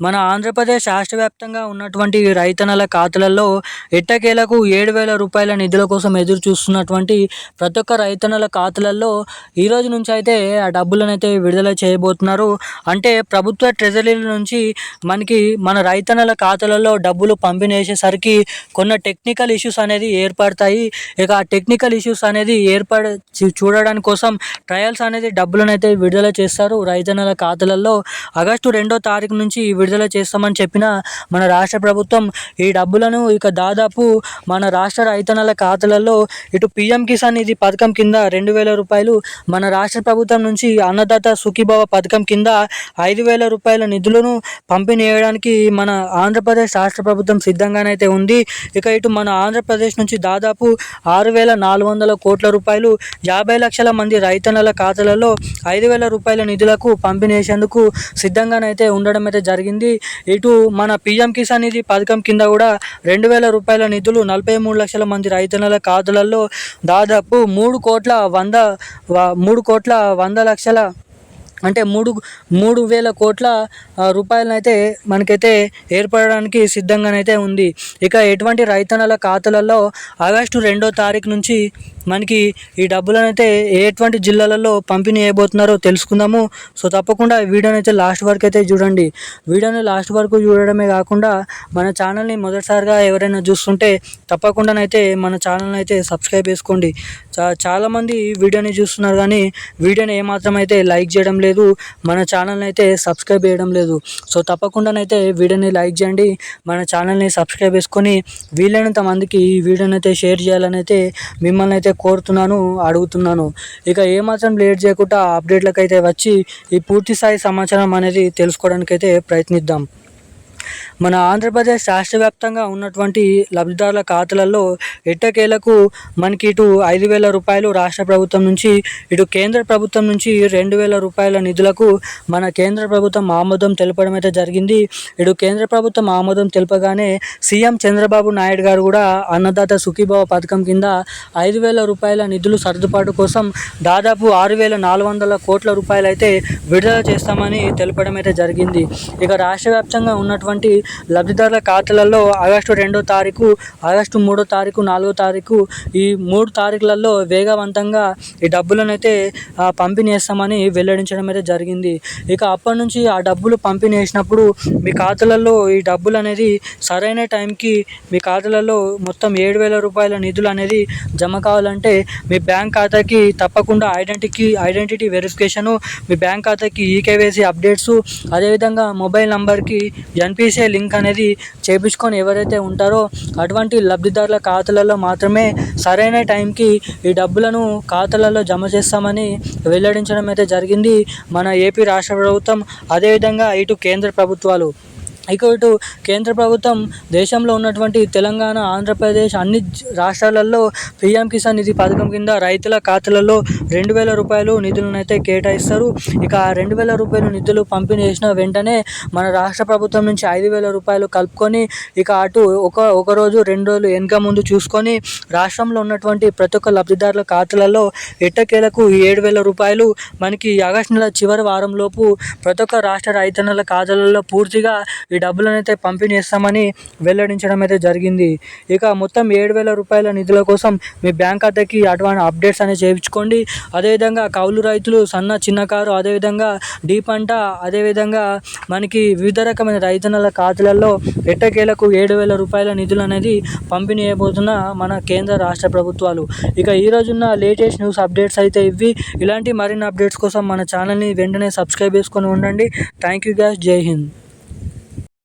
మన ఆంధ్రప్రదేశ్ రాష్ట్ర వ్యాప్తంగా ఉన్నటువంటి రైతన్నల ఖాతాలలో ఎట్టకేలకు ఏడు వేల రూపాయల నిధుల కోసం ఎదురు చూస్తున్నటువంటి ప్రతి ఒక్క రైతన్నల ఖాతాలలో ఈ రోజు నుంచి అయితే ఆ డబ్బులను అయితే విడుదల చేయబోతున్నారు. అంటే ప్రభుత్వ ట్రెజరీల నుంచి మనకి మన రైతన్నల ఖాతాలలో డబ్బులు పంపిణీ చేసేసరికి కొన్ని టెక్నికల్ ఇష్యూస్ అనేది ఏర్పడతాయి. ఇక ఆ టెక్నికల్ ఇష్యూస్ అనేది ఏర్పడ చూ- చూడడానికి కోసం ట్రయల్స్ అనేది డబ్బులను అయితే విడుదల చేస్తారు రైతన్నల ఖాతాలలో. ఆగస్టు రెండో తారీఖు నుంచి విడుదల చేస్తామని చెప్పిన మన రాష్ట్ర ప్రభుత్వం ఈ డబ్బులను ఇక దాదాపు మన రాష్ట్ర రైతన్నల ఖాతాలలో ఇటు పిఎం కిసాన్ నిధి పథకం కింద రెండు వేల రూపాయలు మన రాష్ట్ర ప్రభుత్వం నుంచి అన్నదాత సుఖీభవ పథకం కింద ఐదు వేల రూపాయల నిధులను పంపిణీ చేయడానికి మన ఆంధ్రప్రదేశ్ రాష్ట్ర ప్రభుత్వం సిద్ధంగానైతే ఉంది. ఇక ఇటు మన ఆంధ్రప్రదేశ్ నుంచి దాదాపు ఆరు వేల నాలుగు వందల కోట్ల రూపాయలు యాభై లక్షల మంది రైతన్నల ఖాతాలలో ఐదు వేల రూపాయల నిధులకు పంపిణీ చేసేందుకు సిద్ధంగానైతే ఉండడం అయితే జరిగింది. ఇటు మన పీఎం కిసాన్ నిధి పథకం కింద కూడా రెండు వేల రూపాయల నిధులు నలభై మూడు లక్షల మంది రైతన్నల ఖాతాలలో దాదాపు మూడు కోట్ల వంద మూడు కోట్ల వంద లక్షల అంటే మూడు మూడు వేల కోట్ల రూపాయలనైతే మనకైతే ఏర్పడడానికి సిద్ధంగానైతే ఉంది. ఇక ఎటువంటి రైతన్నల ఖాతాలలో ఆగస్టు రెండో తారీఖు నుంచి మనకి ఈ డబ్బులను అయితే ఎటువంటి జిల్లాలలో పంపిణీ చేయబోతున్నారో తెలుసుకుందాము. సో తప్పకుండా ఈ వీడియోని అయితే లాస్ట్ వరకు అయితే చూడండి. వీడియోని లాస్ట్ వరకు చూడడమే కాకుండా మన ఛానల్ని మొదటిసారిగా ఎవరైనా చూస్తుంటే తప్పకుండానైతే మన ఛానల్ని అయితే సబ్స్క్రైబ్ చేసుకోండి. చా చాలామంది వీడియోని చూస్తున్నారు కానీ వీడియోని ఏమాత్రం అయితే లైక్ చేయడం లేదు మన ఛానల్ని అయితే సబ్స్క్రైబ్ చేయడం లేదు. సో తప్పకుండానైతే వీడియోని లైక్ చేయండి మన ఛానల్ని సబ్స్క్రైబ్ చేసుకొని వీలైనంత మందికి ఈ వీడియోని అయితే షేర్ చేయాలని అయితే మిమ్మల్ని అయితే కోరుతున్నాను అడుగుతున్నాను. ఇక ఏమాత్రం లేట్ చేయకుండా అప్డేట్లకు అయితే వచ్చి ఈ పూర్తి స్థాయి సమాచారం అనేది తెలుసుకోవడానికి అయితే ప్రయత్నిద్దాం. మన ఆంధ్రప్రదేశ్ రాష్ట్ర వ్యాప్తంగా ఉన్నటువంటి లబ్ధిదారుల ఖాతాలలో ఎట్టకేలకు మనకి ఇటు ఐదు వేల రూపాయలు రాష్ట్ర ప్రభుత్వం నుంచి ఇటు కేంద్ర ప్రభుత్వం నుంచి రెండు వేల రూపాయల నిధులకు మన కేంద్ర ప్రభుత్వం ఆమోదం తెలపడం అయితే జరిగింది. ఇటు కేంద్ర ప్రభుత్వం ఆమోదం తెలపగానే సీఎం చంద్రబాబు నాయుడు గారు కూడా అన్నదాత సుఖీభావ పథకం కింద ఐదు వేల రూపాయల నిధులు సర్దుబాటు కోసం దాదాపు ఆరు వేల నాలుగు వందల కోట్ల రూపాయలు అయితే విడుదల చేస్తామని తెలపడం అయితే జరిగింది. ఇక రాష్ట్ర వ్యాప్తంగా ఉన్నటువంటి లబ్ధిదారుల ఖాతాలలో ఆగస్టు రెండో తారీఖు ఆగస్టు మూడో తారీఖు నాలుగో తారీఖు ఈ మూడు తారీఖులలో వేగవంతంగా ఈ డబ్బులను అయితే పంపిణీ చేస్తామని వెల్లడించడం అయితే జరిగింది. ఇక అప్పటి నుంచి ఆ డబ్బులు పంపిణీ చేసినప్పుడు మీ ఖాతాలలో ఈ డబ్బులు అనేది సరైన టైంకి మీ ఖాతాలలో మొత్తం ఏడు వేల రూపాయల నిధులు అనేది జమ కావాలంటే మీ బ్యాంక్ ఖాతాకి తప్పకుండా ఐడెంటిటీ ఐడెంటిటీ వెరిఫికేషను మీ బ్యాంక్ ఖాతాకి ఈకేవైసీ అప్డేట్స్ అదేవిధంగా మొబైల్ నంబర్కి ఎన్పిసిఐ లింక్ అనేది చేపించుకొని ఎవరైతే ఉంటారో అటువంటి లబ్ధిదారుల ఖాతాలలో మాత్రమే సరైన టైంకి ఈ డబ్బులను ఖాతాలలో జమ చేస్తామని వెల్లడించడం అయితే జరిగింది మన ఏపీ రాష్ట్ర ప్రభుత్వం అదేవిధంగా ఇటు కేంద్ర ప్రభుత్వాలు. ఇక ఇటు కేంద్ర ప్రభుత్వం దేశంలో ఉన్నటువంటి తెలంగాణ ఆంధ్రప్రదేశ్ అన్ని రాష్ట్రాలలో పీఎం కిసాన్ నిధి పథకం కింద రైతుల ఖాతాలలో రెండు వేల రూపాయలు నిధులను అయితే కేటాయిస్తారు. ఇక ఆ రెండు వేల రూపాయలు నిధులు పంపిణీ చేసిన వెంటనే మన రాష్ట్ర ప్రభుత్వం నుంచి ఐదు వేల రూపాయలు కలుపుకొని ఇక అటు ఒక ఒక రోజు రెండు రోజులు వెనుక ముందు చూసుకొని రాష్ట్రంలో ఉన్నటువంటి ప్రతి ఒక్క లబ్ధిదారుల ఖాతాలలో ఎట్టకేలకు ఏడు వేల రూపాయలు మనకి ఆగస్టు నెల చివరి వారంలోపు ప్రతి ఒక్క రాష్ట్ర రైతన్నల ఖాతాలలో పూర్తిగా ఈ డబ్బులను అయితే పంపిణీ చేస్తామని వెల్లడించడం అయితే జరిగింది. ఇక మొత్తం ఏడు వేల రూపాయల నిధుల కోసం మీ బ్యాంక్ ఖాతాకి అటువంటి అప్డేట్స్ అనేవి చేయించుకోండి. అదేవిధంగా కౌలు రైతులు సన్న చిన్న కారు అదేవిధంగా డీ పంట అదేవిధంగా మనకి వివిధ రకమైన రైతన్నల ఖాతాలలో ఎట్టకేలకు ఏడు వేల రూపాయల నిధులు అనేది పంపిణీ చేయబోతున్న మన కేంద్ర రాష్ట్ర ప్రభుత్వాలు. ఇక ఈ రోజున్న లేటెస్ట్ న్యూస్ అప్డేట్స్ అయితే ఇవి ఇలాంటి మరిన్ని అప్డేట్స్ కోసం మన ఛానల్ని వెంటనే సబ్స్క్రైబ్ చేసుకొని ఉండండి. Thank you guys. జై హింద్.